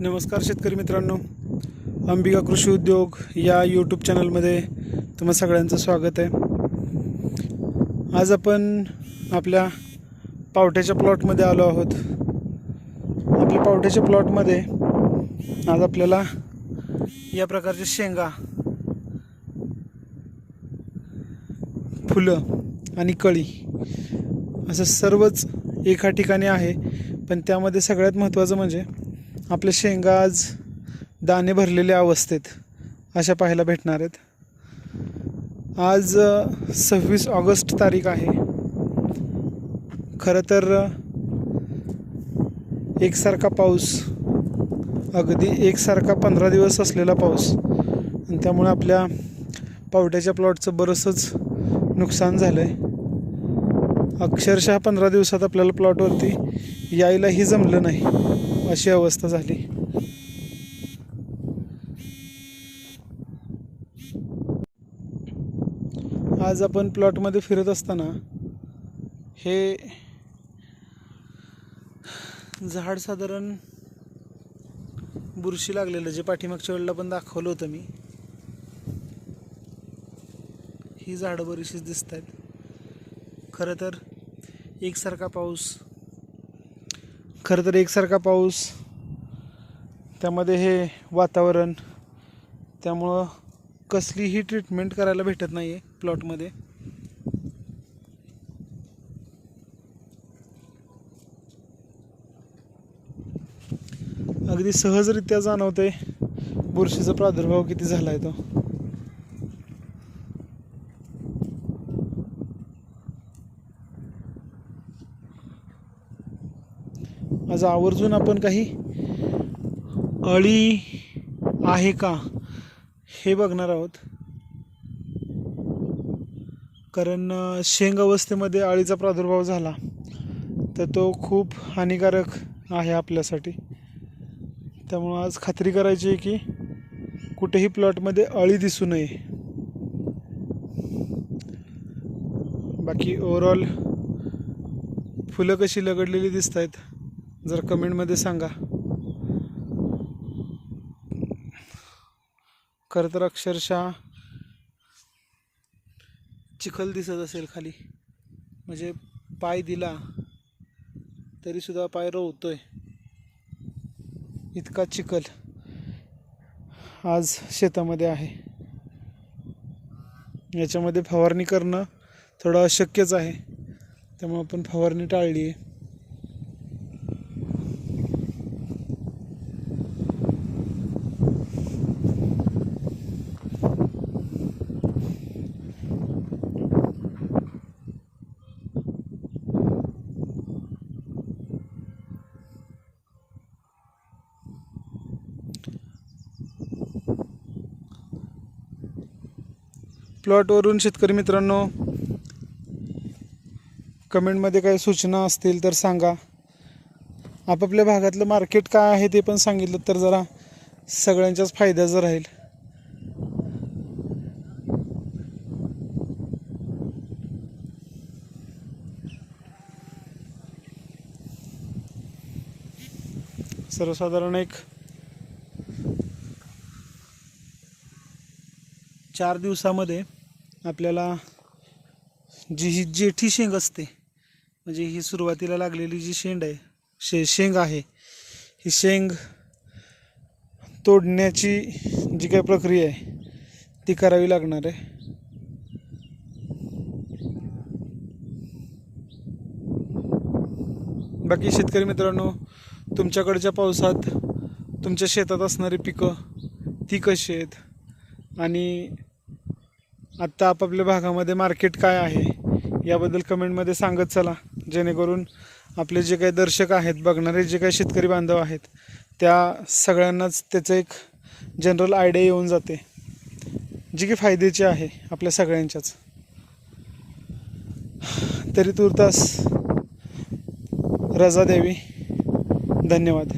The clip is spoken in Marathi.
नमस्कार शेतकरी मित्रांनो. अंबिका कृषी उद्योग या यूट्यूब चॅनलमध्ये तुम्हा सगळ्यांचं स्वागत आहे. आज आपण आपल्या पावट्याच्या प्लॉटमध्ये आलो आहोत. आपल्या पावट्याच्या प्लॉटमध्ये आज आपल्याला या प्रकारच्या शेंगा फुलं आणि कळी असं सर्वच एका ठिकाणी आहे. पण त्यामध्ये सगळ्यात महत्त्वाचं म्हणजे आपल्या शेंगा आज दाणे भरलेल्या अवस्थेत अशा पाहायला भेटणार आहेत. आज सव्वीस ऑगस्ट तारीख आहे. खरं तर एकसारखा पाऊस अगदी एकसारखा पंधरा दिवस असलेला पाऊस आणि त्यामुळे आपल्या पावट्याच्या प्लॉटचं बरंचंच नुकसान झालं आहे अक्षरशः पंधरा दिवसात आपल्याला प्लॉटवरती यायलाही जमलं नाही. अशी अवस्था झाली. आज आपण प्लॉटमध्ये फिरत असताना हे झाड साधारण बुरशी लागलेलं जे पाठीमागच्या वेळेला पण दाखवलं होतं मी. ही झाडं बरीचशीच दिसत आहेत खरं तर एकसारखा पाऊस खरं तर एकसारखा पाऊस त्यामध्ये हे वातावरण त्यामुळं कसलीही ट्रीटमेंट करायला भेटत नाही आहे प्लॉटमध्ये अगदी सहजरित्या जाणवते बुरशीचा प्रादुर्भाव किती झाला आहे तो. आज आवर्जून आपण काही अळी आहे का हे बघणार आहोत. कारण शेंग अवस्थेमध्ये अळीचा प्रादुर्भाव झाला तर तो खूप हानिकारक आहे आपल्यासाठी. त्यामुळं आज खात्री करायची आहे की कुठेही प्लॉटमध्ये अळी दिसू नये. बाकी ओवरऑल फुलं कशी लगडलेली दिसत आहेत जर कमेंटमध्ये सांगा. खरं तर अक्षरशः चिखल दिसत असेल खाली. म्हणजे पाय दिला तरीसुद्धा पाय रोवतोय. इतका चिखल आज शेतामध्ये आहे. याच्यामध्ये फवारणी करणं थोडं अशक्यच आहे. त्यामुळे आपण फवारणी टाळली आहे प्लॉटवरून शेतकरी मित्रांनो कमेंटमध्ये काही सूचना असतील तर सांगा. आपापल्या भागातलं मार्केट काय आहे ते पण सांगितलं तर जरा सगळ्यांच्याच फायद्याचं राहील. सर्वसाधारण एक चार दिवसामध्ये आपल्याला जी ही जेठी शेंग असते म्हणजे ही सुरुवातीला लागलेली जी शेंड आहे शे शेंग आहे ही शेंग तोडण्याची जी काही प्रक्रिया आहे ती करावी लागणार आहे. बाकी शेतकरी मित्रांनो तुमच्याकडच्या पावसात तुमच्या शेतात असणारी पिकं ती कशी आहेत? आणि आत्ता आपापल्या भागामध्ये मार्केट काय आहे याबद्दल कमेंटमध्ये सांगत चला. जेणेकरून आपले जे काही दर्शक आहेत बघणारे जे काही शेतकरी बांधव आहेत त्या सगळ्यांनाच त्याचं एक जनरल आयडिया येऊन जाते. जी की फायद्याची आहे आपल्या सगळ्यांच्याच. तरी तुर्तास रजा द्यावी धन्यवाद.